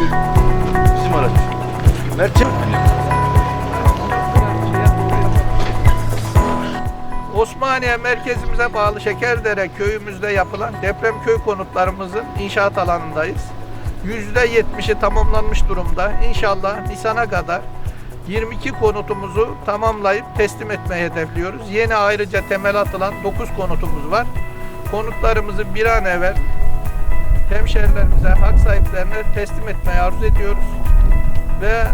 Bizim araç. Mertçe. Osmaniye merkezimize bağlı Şekerdere köyümüzde yapılan deprem köy konutlarımızın inşaat alanındayız. %70'i tamamlanmış durumda. İnşallah Nisan'a kadar 22 konutumuzu tamamlayıp teslim etmeyi hedefliyoruz. Yeni ayrıca temel atılan 9 konutumuz var. Konutlarımızı bir an evvel hemşerilerimize, hak sahiplerine teslim etmeyi arzu ediyoruz. Ve